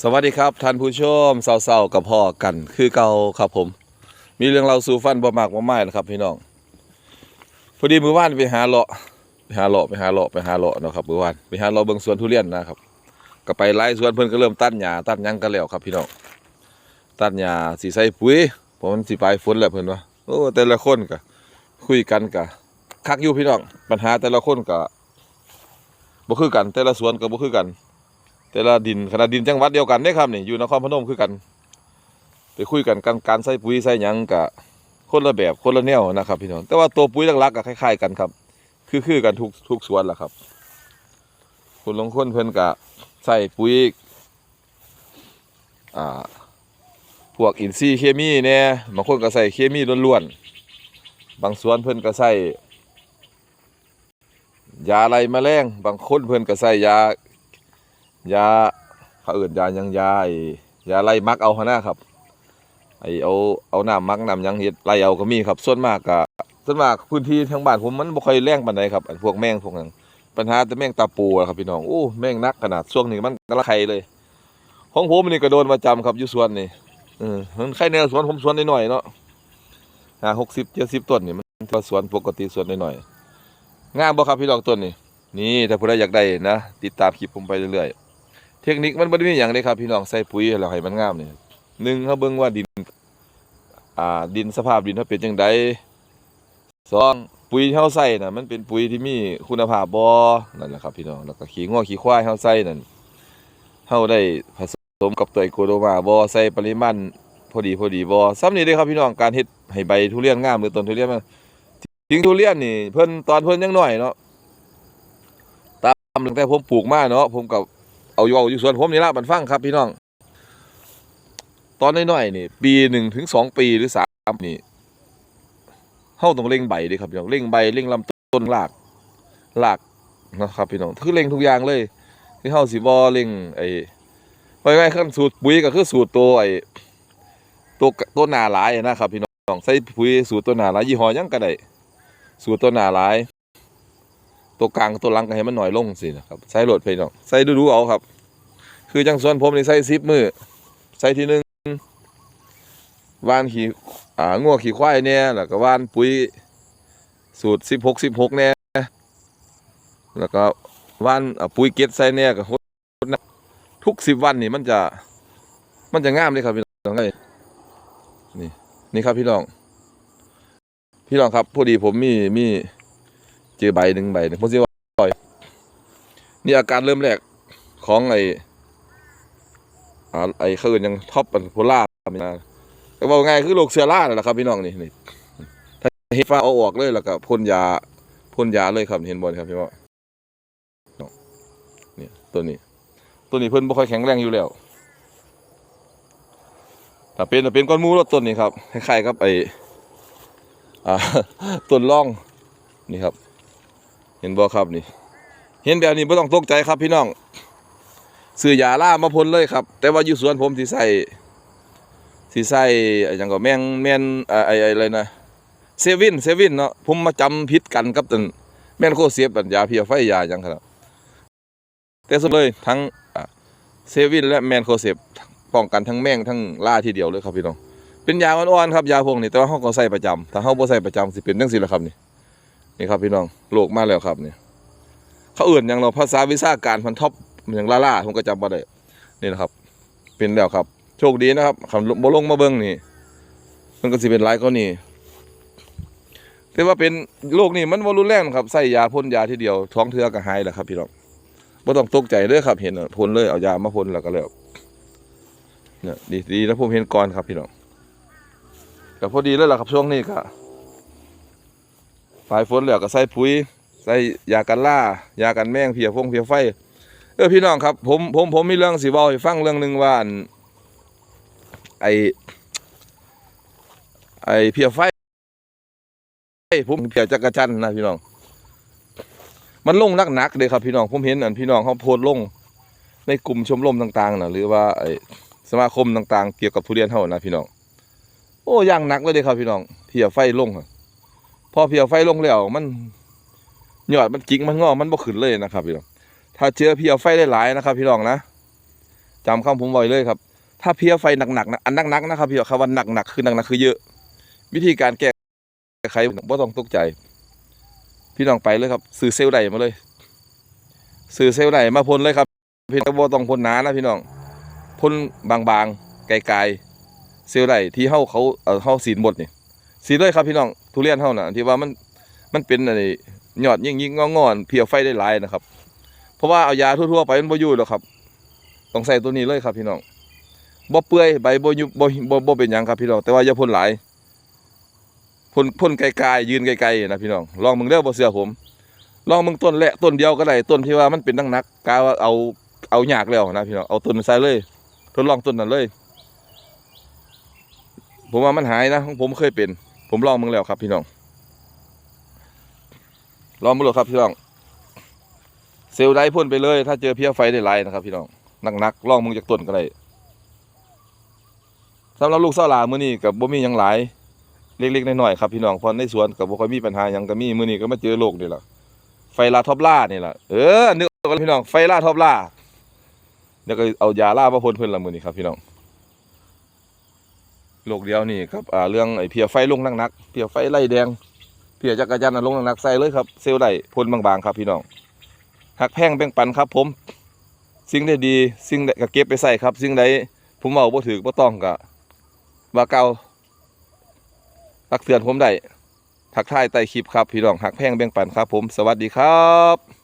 สวัสดีครับท่านผู้ชมเศร้าๆกับพ่อกันคือเก่าครับผม มีเรื่องเราสู่ฟันบ่มากบ่ไม่นะครับ พี่น้องพอดีมือวานไปหาเลาะไปหาเลาะไปหาเลาะไปหาเลาะเนาะครับมือวานไปหาเลาะเบิ่งสวนทุเรียนนะครับ ก็ไปไล่สวนเพิ่นก็เริ่มตัดหญ้าตัดหยังกันแล้วครับ พี่น้องตัดหญ้าสิใส่ปุ๋ยเพราะมันสิปลายฝนแล้วเพิ่นว่าโอ้แต่ละคนก็คุยกันก็คักอยู่พี่น้องปัญหาแต่ละคนก็บ่คือกัน แต่ละสวนก็บ่คือกัน แต่ละดินขนาดดินจังหวัดเดียวกันได้ครับนี่อยู่นครพนมคือกัน ไปคุยกันการการใส่ปุ๋ยใส่หยังกะคนละแบบคนละแนวนะครับพี่น้องแต่ว่าตัวปุ๋ยหลักๆก็คล้ายๆกันครับ คือคือกันทุกทุกสวนแหละครับ คุณลงคนเพิ่อนกะใส่ปุ๋ยอ่าพวกอินทรีย์เคมีเนี่ยบางคนก็ใส่เคมีล้วนๆบางสวนเพิ่อนก็ใส่ยาอะไรแมลงบางคนเพิ่อนก็ใส่ยา ยาเขาเอื่นยายังยาไอยาไล่มักเอาหนนะครับไอเอาเอาน้ำมักน้ำยังเฮ็ดไล่เอาก็มีครับ ส่วนมากก็ส่วนมากพื้นที่ทางบ้านผมมันบ่ค่อยแรงปานใดครับพวกแมงพวกนั้นปัญหาแต่แมงตาปูอะครับพี่น้องโอ้แมงนักขนาดช่วงนี้มันกระไข่เลย ของผมนี่ก็โดนประจำครับอยู่สวนนี่เออมันไข่แนสวนผมสวนน้อยๆเนาะห้าหกสิบเจ็ดสิบต้นนี่มันก็สวนปกติสวนน้อยๆงามบ่ครับพี่น้องต้นนี่นี่ถ้าผู้ใดอยากได้นะ ติดตามคลิปผมไปเรื่อยๆ เทคนิคมันบ่ได้มีหยังเลยครับ พี่น้องใส่ปุ๋ยแล้วให้มันงามเนี่ยหนึ่งเขาเบิ่งว่าดิน อ่า ดินสภาพดินเขาเป็นจังไดสองปุ๋ยที่เฮาใส่น่ะ มันเป็นปุ๋ยที่มีคุณภาพบ่นั่นแหละครับพี่น้องแล้วก็ขี้งัวขี้ควายเฮาใส่นั่นเฮาได้ผสมกับตัวไอโกโดมาบ่ใส่ปริมาณพอดีพอดีบ่ซ้ำนี่เด้ครับพี่น้องการเฮ็ดให้ใบทุเรียนงามหรือต้นทุเรียนมันจริงทุเรียนนี่ เพิ่นตอนเพิ่นยังน้อยเนาะทำตั้งแต่ผมปลูกมาเนาะผมกับ เอาอยู่เอาอยู่สวนผมนี่ละบันฟังครับพี่น้อง ตอนน้อยๆนี่ ปีหนึ่งถึงสองปีหรือสามนี่เฮาต้องเร่งใบเด้ครับพี่น้องเร่งใบเร่งลำต้นรากรากนะครับพี่น้องคือเร่งทุกอย่างเลย ที่เฮาสิบ่เร่งไอ้ไว้ไงขั้นสูตรปุ๋ยก็คือสูตรตัวไอ้ตัวตัวหนาหลายนะครับ พี่น้องใส่ปุ๋ยสูตรตัวหนาหลายยี่ห้อยังก็ได้สูตรตัวหนาหลาย ตัวกลางกับตัวลังก็ให้มันหน่อยลงสินะครับใส่โหลดไปน้องใส่ดูๆเอาครับ คือจังส่วนผมนี่ใส่ซิปมือใส่ทีหนึ่งวานขี่อ่างัวขี่ควายเนี่ยแล้วก็วานปุ๋ยสูตรสิบหกสิบหกเนี่ยแล้วก็วานปุ๋ยเก็ดใส่เนี่ยก็โคตรทุกสิบวันนี่มันจะ มันจะงามเลยครับพี่น้องนี่นี่ครับพี่น้อง พี่น้องครับพอดีผมมีมี จอใบหนึ่งใบหนึ่งผมสิว่าปล่อยนี่อาการเริ่มแรกของไออาไอเขาเอื่นยังท็อปโพล่านะก็บอกง่ายคือโรคเชื้อรานั่นแหละครับพี่น้องนี่นี่ถ้าเห็ดฟ้าเอาออกเลยแล้วก็พ่นยาพ่นยาเลยครับเห็นบอลครับพี่ว่านี่ตัวนี้ ตัวนี้เพิ่นบ่ค่อยแข็งแรงอยู่แล้วถ้าเป็นถ้าเป็นก้อนมูแล้วต้นนี้ครับคล้ายๆกับไออ่าต้นร่องนี่ครับ เห็นบ่ครับนี่ เห็นแบบนี้ไม่ต้องตกใจครับพี่น้องซื้อยาล่ามาพ่นเลยครับ แต่ว่าอยู่สวนผมสิใส่สิใส่อ้หยังก็แมงแมนอ่าไอ้ไอ้อะไรนะเซวินเซวินเนาะผมมาจำผิดกันกับตันแมนโคเสียบยาเพียไฟยาหยังครับแต่สุดเลยทั้งเซวินและแมนโคเซฟป้องกันทั้งแมงทั้งล่าทีเดียวเลยครับพี่น้อง เป็นยาอ่อนๆครับยาพวกนี้แต่ว่าเฮาก็ใส่ประจำถ้าเฮาบ่ใส่ประจำสิเป็นจังซี่แหละครับนี่ นี่ครับพี่น้องโลกมาแล้วครับเนี่ยเขาเอื่นอย่างเราภาษาวิชาการพันท็อปอย่างล่าล่าผมก็จำมาได้นี่นะครับ เป็นแล้วครับ โชคดีนะครับคำบ่ลงมาเบิ้งนี่ มันก็สิเป็นไรก็นี่แต่ว่าเป็นโรคนี่มันบ่รุนแรงครับใส่ยาพ่นยาทีเดียวท้องเทือก็หายแล้วครับ พี่น้องบ่ต้องตกใจเลยครับ เห็นพ่นเลยเอายามาพ่นแล้วก็แล้วเนี่ยดีดีแล้วผมเห็นก่อนครับพี่น้องก็พอดีแล้วล่ะครับช่วงนี้ก็ ปลายฝนแล้วก็ใส่ปุ๋ย ใส่ยากันล่ายากันแมงเพียฟงเพียไฟ เออพี่น้องครับ ผมผมผมมีเรื่องสิเว้าให้ฟังเรื่องหนึ่งว่าอันไอไอเพียไฟผมเพียจักรจันนะพี่น้อง มันลงนักหนักเลยครับพี่น้องผมเห็นอันพี่น้องเขาโพสต์ลง ในกลุ่มชมรมต่างๆนะหรือว่าไอสมาคมต่างๆ เกี่ยวกับทุเรียนเท่านะพี่น้อง โอ้ย่างหนักเลยเด้ครับพี่น้องเพียไฟลงอะ พอเพียวไฟลงแล้วมันยอดมันกิ่งมันงอมันบ่ขึ้นเลยนะครับพี่น้องถ้าเจอเพียวไฟได้หลายนะครับ พี่น้องนะจำคำผมไว้เลยครับ ถ้าเพียวไฟหนักๆนะอันหนักๆนะครับพี่น้องคำว่าหนักๆคือหนักๆคือเยอะ วิธีการแก้ไขบ่ต้องตกใจ พี่น้องไปเลยครับซื้อเซลล์ใดมาเลยซื้อเซลล์ใดมาพ่นเลยครับ พี่น้องบ่ต้องพ่นหนานะพี่น้องพ่นบางๆไกลๆเซลล์ใดที่เฮาเขาเอ่อเฮาสีนหมดนี่ สีเลยครับพี่น้องทุเรียนเฮานะที่ว่ามันมันเป็นอะไรยอดยิ่งยิ่งงอนเพียวไฟได้หลายนะครับ เพราะว่าเอายาทั่วๆไปมันบ่อยู่หรอกครับต้องใส่ตัวนี้เลยครับพี่น้องบ่เปื่อยใบบ่ยุบบ่บ่บ่เป็นยังครับพี่น้องแต่ว่าอย่าพ่นหลายพ่นพ่นไกลๆยืนไกลๆนะพี่น้องลองมึงเด้อบ่เชื่อผมลองมึงต้นแหละต้นเดียวก็ได้ต้นที่ว่ามันเป็นนักๆกกาว่าเอาเอาหยากแล้วนะพี่น้องเอาต้นใส่เลย ทดลองต้นนั้นเลย ผมว่ามันหายนะของผมเคยเป็น ผมลองมึงแล้วครับพี่น้องลองมึงเลยครับพี่น้อง เซลล์ได้พ่นไปเลย ถ้าเจอเพี้ยไฟได้ไล่นะครับพี่น้องหนักๆลองมึงจากต้นก็ได้สำหรับลูกเสาหลามื้อนี้กับบ่มียังหลายเล็กๆน้อยๆครับพี่น้องพราะในสวนกับบ่ค่อยมีปัญหายังก็มีมื้อนี้ก็มาเจอโรคนี่ล่ะไฟลาท็อปล่านี่ล่ะเออนึกออกแล้วพี่น้องไฟลาท็อปล่าเดี๋ยวก็เอายาล่ามาพ่นเพิ่นละมื้อนี้ครับพี่น้อง โรคเดียวนี่ครับอ่าเรื่องไอ้เพียไฟลงนักๆเพียไฟไล่แดงเพียจักรจันอะลงนักๆใส่เลยครับเซลล์ได้พ่นบางๆครับพี่น้องหักแพงแบ่งปันครับ ผม สิ่งใดดี สิ่งใดก็เก็บไปใส่ครับ สิ่งใดผมเว้าบ่ถือบ่ต้องก็ว่าเก่าตักเตือนผมได้ทักทายใต้คลิปครับพี่น้องหักแพงแบ่งปันครับ ผมสวัสดีครับ